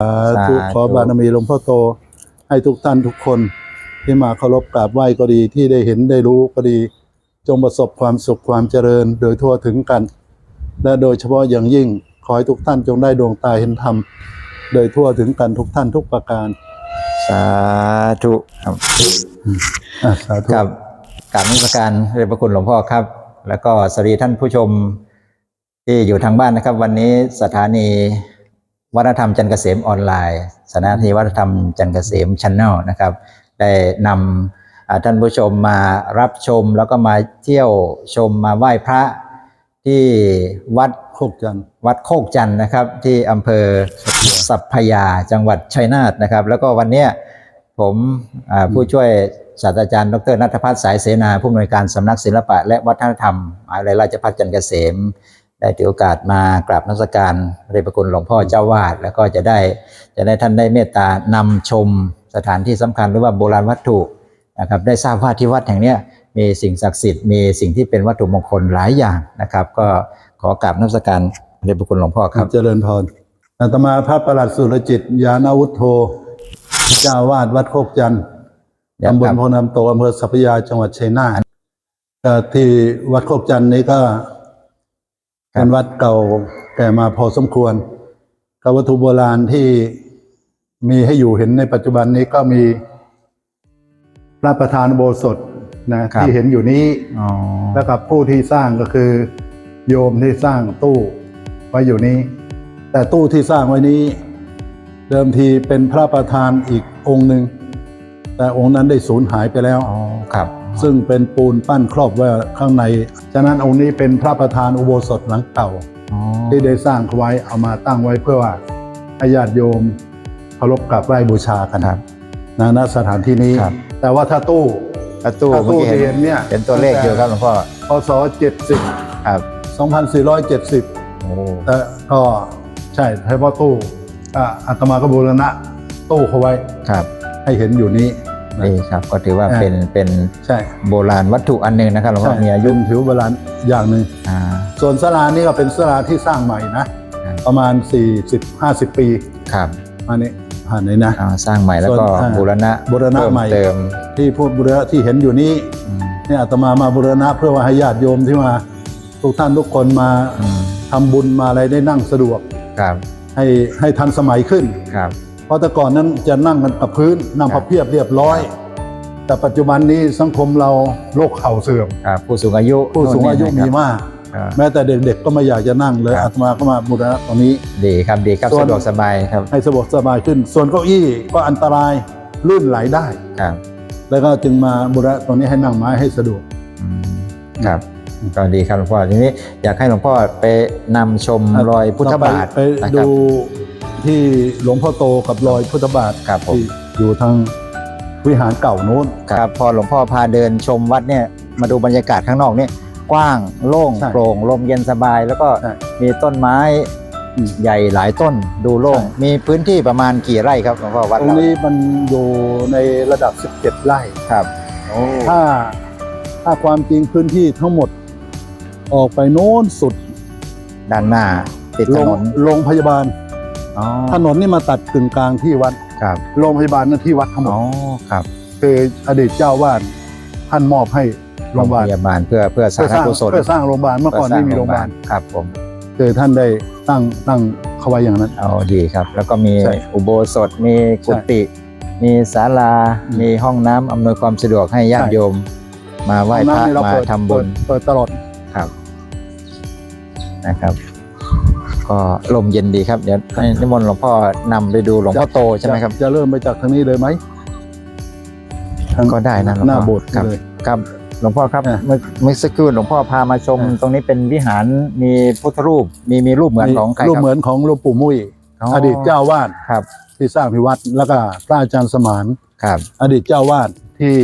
สาธุขอบารมีหลวงพ่อโต ให้ทุกท่านทุกคนที่มาเคารพกราบไหว้ก็ดีที่ได้เห็นได้รู้ก็ดี จงประสบความสุขความเจริญโดยทั่วถึงกัน และโดยเฉพาะอย่างยิ่งขอให้ทุกท่านจงได้ดวงตาเห็นธรรมโดยทั่วถึงกันทุกท่านทุกประการ สาธุครับสาธุกับกราบนมัสการเรียนพระคุณหลวงพ่อครับ แล้วก็สวัสดีท่านผู้ชมที่อยู่ทางบ้านนะครับ วันนี้สถานี วัฒนธรรมจันเกษมออนไลน์สถานีวัฒนธรรมจันเกษมช n แนลนะครับ ได้นำท่านผู้ชมมารับชมแล้วก็มาเที่ยวชมมาไหว้พระที่วัดโคกจันวัดโคกจันนะครับ ที่อำเภอสัพพยาจังหวัดชัยนาทนะครับ แล้วก็วันเนี้ยผมผู้ช่วยศาสตราจารย์ดรนัทพัฒน์สายเสนาผู้อำนวยการสำนักศิลปะ และวัฒนธรรมมหาวิทยาลัยราชภัฏจันทร์เกษม ได้ถือโอกาสมากราบนัสการเรียนพระคุณหลวงพ่อเจ้าวาด แล้วก็จะได้จะได้ท่านได้เมตตานำชมสถานที่สำคัญหรือว่าโบราณวัตถุนะครับได้ทราบว่าที่วัดแห่งนี้มีสิ่งศักดิ์สิทธิ์มีสิ่งที่เป็นวัตถุมงคลหลายอย่างนะครับ ก็ขอกราบนัสการเรียนพระคุณหลวงพ่อครับเจริญพรอาตมาพระประหลัดสุรจิต ยานาวุฒโธเจ้าวาดวัดโคกจันทร์ตำบลพนำโตอำเภอสัพยาจังหวัดชัยนาทที่วัดโคกจันทร์นี้ก็ เป็นวัดเก่าแก่มาพอสมควรกับวัตถุโบราณที่มีให้อยู่เห็นในปัจจุบันนี้ก็มีพระประธานอุโบสถนะครับที่เห็นอยู่นี้อ๋อแล้วกับผู้ที่สร้างก็คือ โยมที่สร้างตู้ไว้อยู่นี้ แต่ตู้ที่สร้างไว้นี้ เดิมทีเป็นพระประธานอีกองค์หนึ่งแต่องค์นั้นได้สูญหายไปแล้วอ๋อครับ ซึ่งเป็นปูนปั้นครอบไว้ข้างใน ฉะนั้นองค์นี้เป็นพระประธานอุโบสถหลังเก่าอ๋อที่ได้สร้างไว้เอามาตั้งไว้เพื่อว่าให้ญาติโยมเคารพกราบไหว้บูชากันครับนะณสถานที่นี้ครับแต่ว่าถ้าตู้ประตูถ้าตู้เมื่อกี้ที่เห็นเนี่ยเห็นตัวเลขอยู่ครับหลวงพ่อพศ70ครับ2470โอ้แต่ก็ใช่เฉพาะตู้อะอาตมาก็บูรณะตู้เขาไว้ครับ ให้เห็นอยู่นี้ นะนี่ครับก็ถือว่าอ่าเป็นเป็นใช่โบราณวัตถุอันหนึ่งนะครับหลวงพ่ใช่อมีอายุเป็นถือโบราณอย่างหนึ่งอ่าส่วนศาลานี่ก็เป็นศาลาที่สร้างใหม่นะครับประมาณ 40-50 ปีครับอันนี้ผ่านนี้นะอ่าสร้างใหม่แล้วก็ส่วนอ่าบูรณะบูรณะเพิ่ใหม่เติมที่พูดบูรณะที่เห็นอยู่นี้อืมเนี่ยอาตมามาบูรณะเพื่อว่าให้ญาติโยมที่มาทุกท่านทุกคนมาอืมทำบุญมาอะไรได้นั่งสะดวกครับให้ให้ทันสมัยขึ้นครับ เพราะแต่ก่อนนั้นจะนั่งกันกับพื้นนั่งครัพับบเพียบเรียบร้อย แต่ปัจจุบันนี้สังคมเราโรคเข่าเสื่อมครับผู้สูงอายุผู้สูงอายุโน่นนี่มีนะครับมากอ่าแม้แต่เด็กๆก็ไม่อยากจะนั่งเลยครับอาตมาก็มาบูรณะตรงนี้ดีครับดีครับส่วนสะดวกสบายครับให้สะดวกสบายขึ้น ส่วนเก้าอี้ก็อันตรายลื่นไหลได้ครับ แล้วก็จึงมาบูรณะตรงนี้ให้นั่งไม้ให้สะดวกอืมครับก็ดีครับหลวงพ่อทีนี้อยากให้หลวงพ่อไปนำชมรอยพุทธบาทไปนะคดูรับ ที่หลวงพ่อโตกับรอยพุทธบาทครับผม ที่อยู่ทางวิหารเก่าโน้น ครับพอหลวงพ่อพาเดินชมวัดเนี่ยมาดูบรรยากาศข้างนอกเนี่ยกว้างโล่งใช่โปร่งลมเย็นสบาย แล้วก็ใช่มีต้นไม้อืมใหญ่หลายต้นดูโล่ง ใช่ มีพื้นที่ประมาณกี่ไร่ครับหลวงพ่อวัดตรงนี้มันอยู่ในระดับ 17 ไร่ ครับโอ้ถ้าถ้าความจริงพื้นที่ทั้งหมด ออกไปโน้นสุดด้านหน้าติดถโรงนนโรงพยาบาล อ๋อถนนนี่มาตัดกึ่งกลางที่วัดครับโรงพยาบาลนั่นที่วัดทั้งหมดอ๋อครับคืออดีตเจ้าวาดท่านมอบให้โรงพยาบาลพยาบาลเพื่อเพื่อสาเพื่อธารสร้างณกุศลเพื่อสร้างโรงพยาบาลเมื่อก่อนไม่มีโรงพยาบาลครับผมคือท่านได้ตั้งตั้งเขาไว้อย่างนั้นเอาดีครับ แล้วก็มีใช่อุโบสถมีกุฏิมีศาลาอืมมีห้องน้ำอำนวยความสะดวกให้ญาติใช่โยม มาไหว้พระห้องน้ำนี่เรามาเปิดทำบุญเปิดเปิดตลอดครับนะครับ ก็ลมเย็นดีครับเดี๋ยวให้นิมนต์หลวงพ่อนำไปดูหลวงพ่อโตใช่ไหมครับ จะจะเริ่มไปจากทางนี้เลยไหมทางก็ได้นะหลวงหน้าพ่อโบสถ์ครับเลย ครับหลวงพ่อครับอะ เมื่อเมื่อสักครู่หลวงพ่อพามาชมอะตรงนี้เป็นวิหารมีพุทธรูปมีมีรูปเหมือนของใครรูปครับเหมือนของหลวงปู่มุ้ยอ๋ออดีตเจ้าวาดครับที่สร้างที่วัดแล้วก็พระอาจารย์สมาน ครับ อดีตเจ้าวาด ที่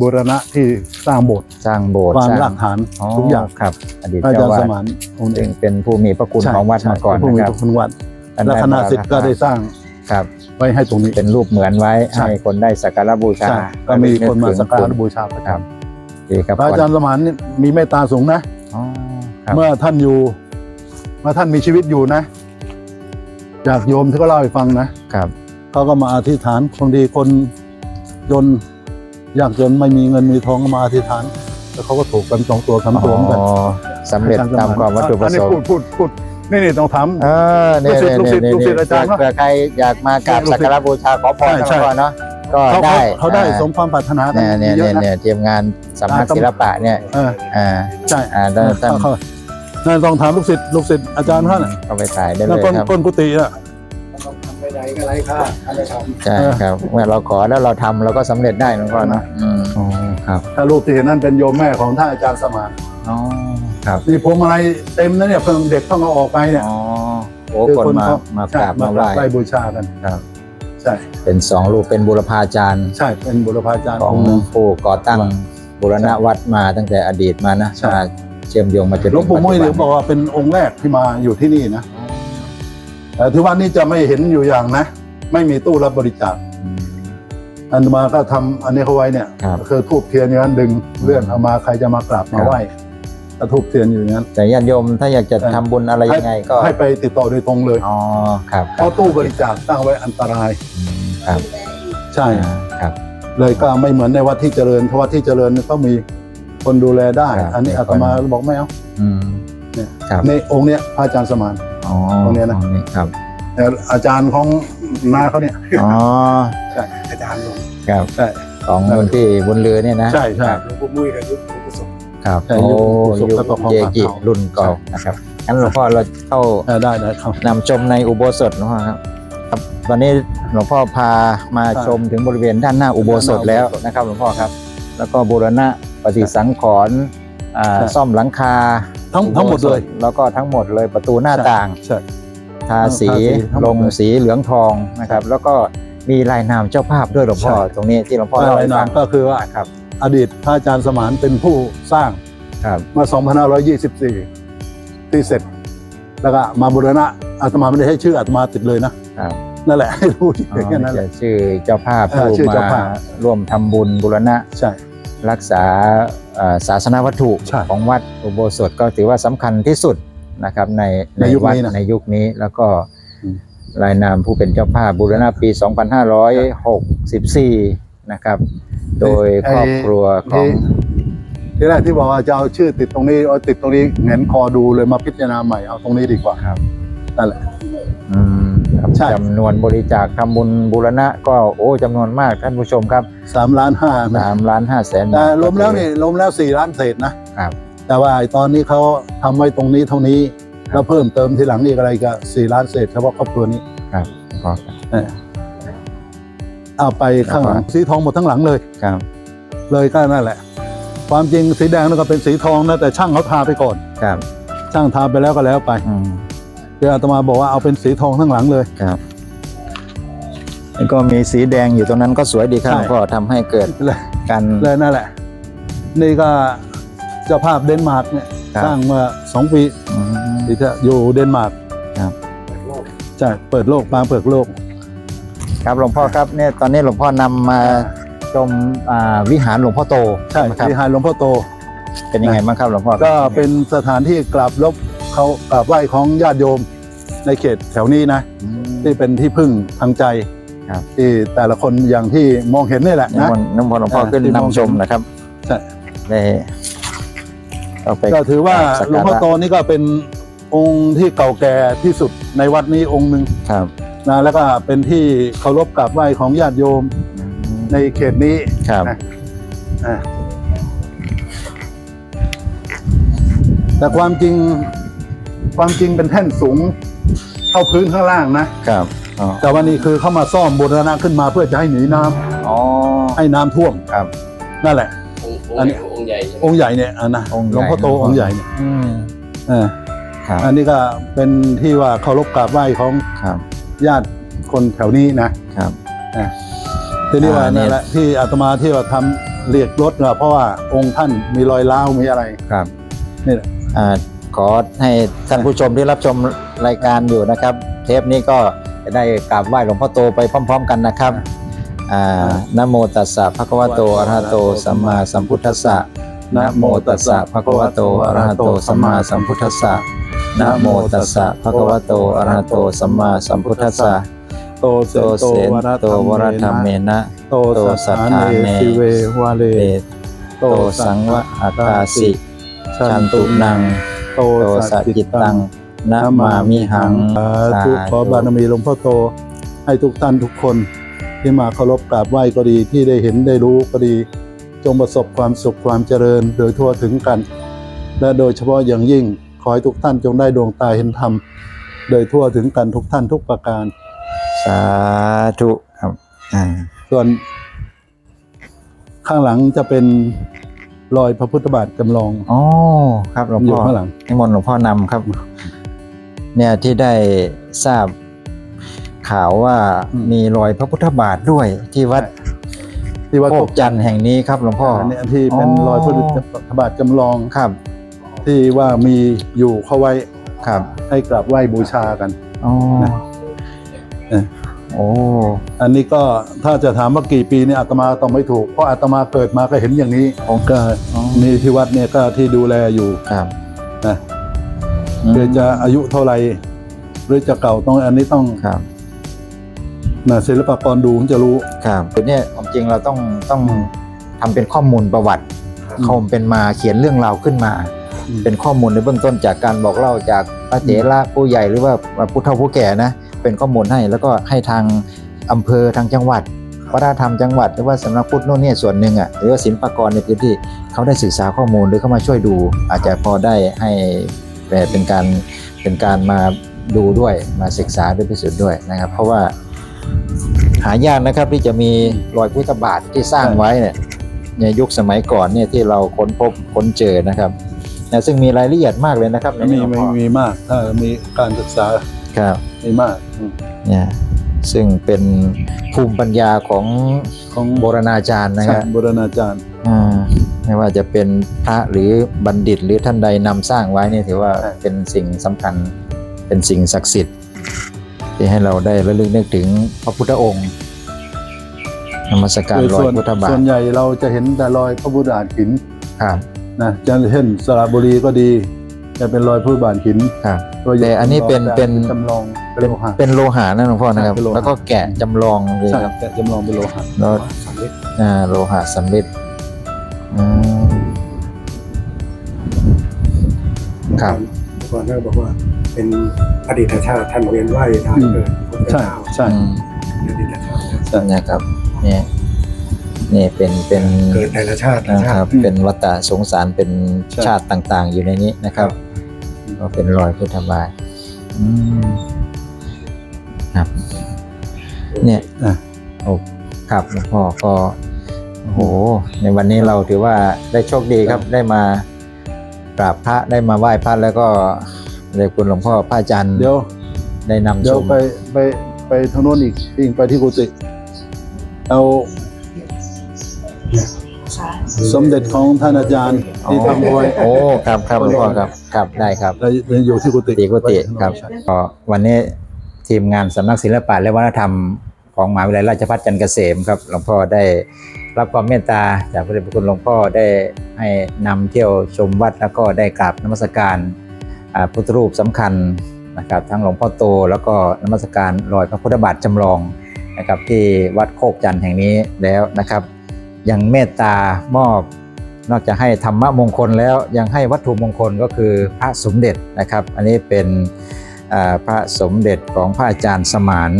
บูรณะที่สร้างโบสถ์สร้างโบสถ์วางสร้างรากฐานทุกอย่างครับ อดีตพระอาจารเจ้าย์วาสดมานองค์ซึ่เองงเป็นผู้มีพระคุณใช่ของวัดใช่มาก่อนผู้นะมีครับพระคุณวัดท่านและได้คณะสิทธิ์ก็ได้สร้างครับ ไว้ให้ตรงนี้ เป็นรูปเหมือนไว้ใช่ ให้คนได้สักการะบูชาใช่ก็มีคนมาสักการะบูชาประคจรับดีครับำพระอาจารย์สมานนี่มีเมตตาสูงนะ อ๋อครับเมื่อท่านอยู่เมื่อท่านมีชีวิตอยู่นะ จากโยมที่เขาเล่าให้ฟังนะครับ เขาก็มาอธิษฐานบางทีคนจน ยากจนไม่มีเงินมีทองก็มาอธิษฐานแล้วเขาก็ถูกกันสองตัวสามตัวเหมือนกันอ๋อสำเร็จตามความวัตถุประอันสนี้งพูดค์พูดพูดนี่นี่ต้องถามเออเนี่ยลูกศิษย์เนี่ยลูกศิษย์เนี่ยลูกศิษย์อาจารย์เผื่อใครอยากมากราบลูกศิสัษกย์การะบูชาขอพรใช่นะหลวงพ่อเนาะก็เขาได้เขาได้อ่สมความปรารถนากัเนี่ยเนี่ยเยเนี่ยอะนะเนี่ยทีมงานสำนักอ่าต้องศิลปะเนี่ยเอออ่าใช่อ่าได้ท่านเขานั่นต้องถามลูกศิษย์ลูกศิษย์อาจารย์เขาน่ะเข้าไปถ่ายได้เลแล้วยก้น ครับก้นกุฏิอะใช่ครับ เมื่อเราขอแล้วเราทำเราก็สำเร็จได้หลวงพ่อเนาะอืมอ๋อครับถ้ารูปที่เห็นนั่นเป็นโยมแม่ของท่านอาจารย์สมานอ๋อครับนี่พวงมาลัยเต็มนะเนี่ยเพิ่งเด็กเพิ่งเอาออกไปเนี่ยอ๋อโอ้คือคนมาเขามากใช่ราบมาไหว้ไหว้บูชากันครับ ใช่เป็นสองรูปเป็นบุรพาจารย์ใช่เป็นบุรพาจารย์ขององค์หนึ่ง ผู้ก่อตั้งบุรณวัดมาตั้งแต่อดีตมานะใช่ มาเชื่อมโยงมาจนหลวงปู่มุ้ยปัจเนี่ยจุบอกว่าเป็นองค์แรกที่มาอยู่ที่นี่นะ แต่ที่ว่านี่จะไม่เห็นอยู่อย่างนะ ไม่มีตู้รับบริจาคอืมอันมาก็ทำอันนี้เขาไว้เนี่ยครับคือทูบเทียนอย่างนั้นดึงเลื่อนเอามาใครจะมากราบครัมาบไหว้ก็ทูบเทียนอยู่อย่างนั้น แต่ญาติโยมถ้าอยากจะทำบุญอะไรยังไงก็ให้ไปติดต่อโดยตรงเลยอ๋อครับเพราะตู้บริจาคตั้งไว้อันตรายอืมครับ ใช่อ่าครับ เลยก็ไม่เหมือนในวัดที่เจริญเพราะวัดที่เจริญเนี่ยก็มีคนดูแลได้ครับอันนี้มีอาคตนมาบอกไม่เอาอืมเนี่ยครับในองค์เนี้ยพระอาจารย์สมาน อ๋อตรงเนี้ยนะ ครับแต่อาจารย์ของนาเขาเนี่ยอ๋อใช่อาจารย์ลงครับใช่ ของมูลที่บุญเรือเนี่ยนะใช่ใช่ครับหลวงปู่มุ้ยกับยุคหลวงปู่สมครับใช่โอ้ยุคยุคแล้วก็ของเยกิเก่ารุ่นเก่านะครับงั้นหลวงพ่อเราเข้า เออได้ได้ครับ นำชมในอุโบสถหลวงพ่อครับครับวันนี้หลวงพ่อพามาใช่ชมถึงบริเวณด้านหน้าอุโบสถแล้วด้านหน้าอุโบสถนะครับหลวงพ่อครับ แล้วก็บูรณะปฏิสังขรณ์อ่าใช่ซ่อมหลังคา ทั้งทั้งหมดเลย แล้วก็ทั้งหมดเลยประตูหน้าต่างใช่ทาสีทาสีทั้งหมดลงสีเหลืองทองนะครับ แล้วก็มีลายนามเจ้าภาพด้วยหลวงพ่อใช่ตรงนี้ที่หลวงพ่ออะไรเล่าให้ฟันางมก็คือว่าครับอดีตพระอาจารย์สมานเป็นผู้สร้างครับมา 2524 ที่เสร็จ แล้วก็มาบูรณะอาตมาไม่ได้ให้ชื่ออาตมาติดเลยนะครับนั่นแหละให้รู้ที่อ๋อแค่นั้นแหจะละชื่อเจ้าภาพเออผู้ชื่อมาเจ้าภาพร่วมทำบุญบูรณะใช่รักษาเอ่อ ศาสนวัตถุใช่ของวัดอุโบสถก็ถือว่าสำคัญที่สุดนะครับในในยุควัดนี้นะในยุคนี้แล้วก็อืมรายนามผู้เป็นเจ้าภาพบูรณะปี 2564 นะครับ โดยครอบครัวของที่แรกที่บอกว่าจะเอาชื่อติดตรงนี้เอาติดตรงนี้เห็นคอดูเลยมาพิจารณาใหม่เอาตรงนี้ดีกว่าครับนั่นแหละ อืมครับใช่ จำนวนบริจาคทำบุญบูรณะก็โอ้จำนวนมากท่านผู้ชมครับสามล้านห้านะ3ล้าน5แสนแต่รวมแล้วนี่รวมแล้วสี่ล้านเศษนะครับ แต่ว่าไอ้ตอนนี้เขาทำไว้ตรงนี้เท่านี้แล้วเพิ่มเติมทีหลังนี่อะไรก็สี่ล้านเศษเฉพาะครอบครัวนี้ครับขอเออเอาไปข้างหลังครับสีทองหมดทั้งหลังเลย ครับเลยก็นั่นแหละ ความจริงสีแดงนั่นก็เป็นสีทองนะแต่ช่างเขาทาไปก่อน ครับ ช่างทาไปแล้วก็แล้วไป อืม เดี๋ยวอาตมาบอกว่าเอาเป็นสีทองทั้งหลังเลย ครับแล้วก็มีสีแดงอยู่ตรงนั้นก็สวยดีครับใช่หลวงพ่อทำให้เกิดเลยการ เลยนั่นแหละ นี่ก็เจ้าภาพเดนมาร์กเนี่ยครับ สร้างเมื่อสองปีอืม ที่จะอยู่เดนมาร์กครับ ใช่เปิดโลกปางเปิดโลก ครับหลวงพ่อครับเนี่ยตอนนี้หลวงพ่อนำมาชมอ่าวิหารหลวงพ่อโตใช่ไหมครับที่หายหลวงพ่อโต เป็นยังไงบ้างครับหลวงพ่อก็เป็นสถานที่กราบลบ เขากราบไหว้ของญาติโยมในเขตแถวนี้นะอืมที่เป็นที่พึ่งทางใจครับ ที่แต่ละคนอย่างที่มองเห็นนี่แหละนินะมนต์นิมนต์หลวงพ่อเออขึ้นที่มองนำชมนะครับใช่ได้เอาไป ก็ถือว่าสักหลวงการะพ่อโตนี่ก็เป็นองค์ที่เก่าแก่ที่สุดในวัดนี้องค์หนึ่งครับนะแล้วก็เป็นที่เคารพกราบไหว้ของญาติโยมในเขตนี้ ครับ นะ อะแต่ความจริง ความจริงเป็นแท่นสูงเท่าพื้นข้างล่างนะครับอ๋อแต่วันนี้คือเข้ามาซ่อมบูรณะขึ้นมาเพื่อจะให้หนีน้ำอ๋อให้น้ำท่วมครับ นั่นั่นแหละ องค์อันนี้องค์ใหญ่ใช่ไหมองค์ใหญ่เนี่ยอันนะองค์ใหญ่ หลวงพ่อโตองค์ใหญ่เนี่ยอืมเออครับอันนี้ก็เป็นที่ว่าเคารพกราบไหว้ของครับญาติคนแถวนี้นะครับอะทีนี้ว่าอ่านี่นั่นแหละที่อาตมาที่ว่าทำเรียกรถเนี่ยเพราะว่าองค์ท่านมีรอยร้าวมีอะไรครับนี่แหละ อ่า ขอให้ท่านผู้ชมที่รับชมรายการอยู่นะครับ เทปนี้ก็จะได้กราบไหว้หลวงพ่อโตไปพร้อม ๆ กันนะครับอ่านะโมตัสสะภะคะวะโตอะระหะโตสัมมาสัมพุทธัสสะนะโมตัสสะภะคะวะโตอะระหะโตสัมมาสัมพุทธัสสะนะโมตัสสะภะคะวะโตอะระหะโตสัมมาสัมพุทธัสสะโตเสโตโตเสนวรโตวรธรรมเมนะโตสัทธาเนสิเววาเลเตโตสังวะอาคาสิชันตุนัง โตโตสัจจิตตังนะมามิหังสาธุขอบารมีหลวงพ่อโต ให้ทุกท่านทุกคนที่มาเคารพกราบไหว้ก็ดีที่ได้เห็นได้รู้ก็ดี จงประสบความสุขความเจริญโดยทั่วถึงกัน และโดยเฉพาะอย่างยิ่งขอให้ทุกท่านจงได้ดวงตาเห็นธรรมโดยทั่วถึงกันทุกท่านทุกประการ สาธุครับอ่าส่วนข้างหลังจะเป็น รอยพระพุทธบาทจำลอง อ๋อครับหลวงอยู่พ่อข้างหลัง นิมนต์หลวงพ่อนำครับ เนี่ยที่ได้ทราบข่าวว่าอืม มีรอยพระพุทธบาทด้วยที่วัดที่วัดโคโคกกจันทร์แห่งนี้ครับหลวงพ่ออันนี้ที่เป็นอ๋อรอยพระพุทธบาทจำลอง ครับที่ว่ามีอยู่เข้าไว้ครับให้กราบไหว้บูชากัน อ๋อนะเออ โอ้อันนี้ก็ถ้าจะถามว่ากี่ปีเนี่ยอาตมาต้องไม่ถูก เพราะอาตมาเกิดมาก็เห็นอย่างนี้ผมก็อ๋อมีที่วัดเนี่ยก็ที่ดูแลอยู่ครับนะอืมคือจะอายุเท่าไหร่หรือจะเก่าต้องอันนี้ต้องครับนะศิลปากรดูถึงจะรู้ครับเนี่ยความจริงเราต้องต้องทำเป็นข้อมูลประวัติอืมเขาเป็นมาเขียนเรื่องราวขึ้นมา เป็นข้อมูลในเบื้องต้นจากการบอกเล่าจากพระเถระผู้ใหญ่หรือว่าผู้เฒ่าผู้แก่นะ เป็นข้อมูลให้ แล้วก็ให้ทางอำเภอทางจังหวัดวัฒนธรรมจังหวัดหรือว่าสำนักพุทธโน่นนี่ส่วนหนึ่งอะหรือว่าศิลปากรในพื้นที่เขาได้ศึกษาข้อมูลหรือเข้ามาช่วยดู อาจจะพอได้ให้เป็นการเป็นการมาดูด้วยมาศึกษาด้วยพิสูจน์ด้วยนะครับ เพราะว่าหายากนะครับที่จะมีรอยพุทธบาทที่สร้างไว้เนี่ยในยุคสมัยก่อนเนี่ยที่เราค้นพบค้นเจอนะครับนะซึ่งมีรายละเอียดมากเลยนะครับมีมีมีมากถ้ามีการศึกษา ครับมีมากอืมเนี่ยซึ่งเป็นภูมิปัญญาของของโบราณอาจารย์นะคใช่รับโบราณอาจารย์อ่าไม่ว่าจะเป็นพระหรือบัณฑิตหรือท่านใดนำสร้างไว้เนี่ยถือว่าใช่ เป็นสิ่งสำคัญเป็นสิ่งศักดิ์สิทธิ์ ที่ให้เราได้ระลึกนึกถึงพระพุทธองค์นมัสการโดยรอยส่วนพุทธบาส่ทวนใหญ่เราจะเห็นแต่รอยพระพุทธบาทหินครับนะจะเช่นสระบุรีก็ดี จะเป็นรอยพระพุทธบาทหิน ครับ ตัวใหญ่แต่อันนี้เป็นเป็น จำลองเป็นเป็นโลหะ เป็นโลหะนะหลวงพ่อนะครับ เป็นโลหะ แล้วก็แกะจำลองเลยใช่ครับแต่จำลองเป็นโลหะแล้วอ่าโลหะสำริดอืมครับก่อนหน้าบอกว่าเป็นอดีตชาติท่านเวียนว่ายทางเกิดพระพุทธใช่เจ้าใช่อืมอดีตชาติใช่นะครับ เนี่ยนี่เป็นเป็นเกิดแต่ละชาติละนะชาครับติเป็นวัตตะสงสารเป็นใช่ชาติต่าง ๆ อยู่ในนี้นะครับ ก็เป็นรอยพุทธบาทอืมครับ เนี่ยอะโอ้ครับหลวงพ่อก็โอ้โห ในวันนี้เราถือว่าได้โชคดีครับ ได้มากราบพระได้มาไหว้พระแล้วก็เรียกคุณหลวงพ่อพระอาจารย์เดี๋ยวได้นำเดี๋ชยวมไปไปไปทางโน้นอีกวิ่งไปที่กุฏิเอาสมเด็จของท่านอาจารย์ที่ทำเอาไว้โอ้ ครับครับหลวงพ่อครับ ครับได้ครับแล้วอยู่ที่กุฏิติกุติครับก็วันนี้ทีมงานสำนักศิลปะและวัฒนธรรมของมหาวิทยาลัยราชภัฏจันทร์เกษมครับหลวงพ่อได้รับความเมตตาจากพระเดชพระคุณหลวงพ่อได้ให้นำเที่ยวชมวัดแล้วก็ได้กราบนมัสการอ่าพุทธรูปสำคัญนะครับทั้งหลวงพ่อโต แล้วก็นมัสการรอยพระพุทธบาทจำลองนะครับที่วัดโคกจันทร์แห่งนี้แล้วนะครับ ยังเมตตามอบ นอกจากให้ธรรมมงคลแล้วยังให้วัตถุมงคลก็คือพระสมเด็จนะครับ อันนี้เป็นพระสมเด็จของพระอาจารย์สมาน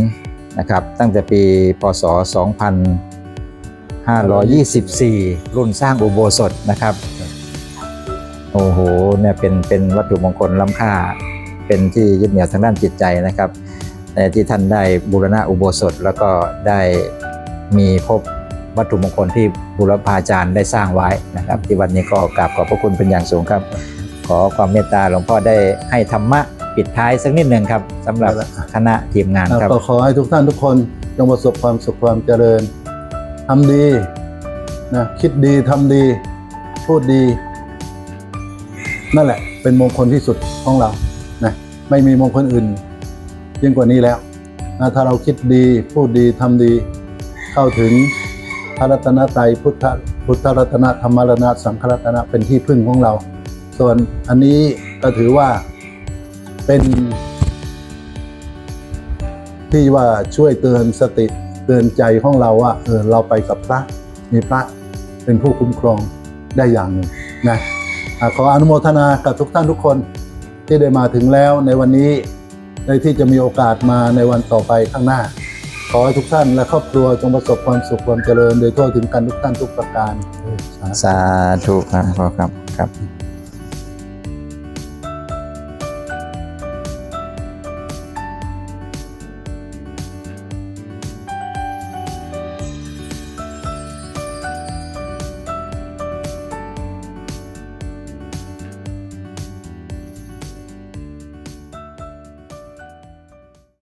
นะครับ ตั้งแต่ปีพศ 2524 รุ่นสร้างอุโบสถนะครับโอ้โหเนี่ยเป็นเป็นวัตถุมงคลล้ำค่าเป็นที่ยึดเหนี่ยวทางด้านจิตใจนะครับในที่ท่านได้บูรณะอุโบสถแล้วก็ได้มีพบ วัตถุมงคลที่บุรพาจารย์ได้สร้างไว้นะครับ ที่วันนี้ก็กราบขอบพระคุณเป็นอย่างสูงครับ ขอความเมตตาหลวงพ่อได้ให้ธรรมะปิดท้ายสักนิดหนึ่งครับสำหรับคณะทีมงานครับ ก็ขอให้ทุกท่านทุกคนจงประสบความสุขความเจริญทำดีนะคิดดีทำดี พูดดี นั่นแหละ เป็นมงคลที่สุดของเรานะไม่มีมงคลอื่นยิ่งกว่านี้แล้วนะถ้าเราคิดดี พูดดีทำดี เข้าถึง พระรัตนตรัยพุทธพุทธรัตนธรรมรัตนสังฆรัตนะเป็นที่พึ่งของเรา ส่วนอันนี้ก็ถือว่าเป็น ที่ว่าช่วยเตือนสติเตือนใจของเราว่าเออเราไปกับพระมีพระเป็นผู้คุ้มครองได้อย่างหนึ่งนะอะขออนุโมทนากับทุกท่านทุกคนที่ได้มาถึงแล้วในวันนี้ในที่จะมีโอกาสมาในวันต่อไปข้างหน้า ขอให้ทุกท่านและครอบครัวจงประสบความสุขความเจริญโดยทั่วถึงกันทุกท่านทุกประการ สาธุครับขอครับครับ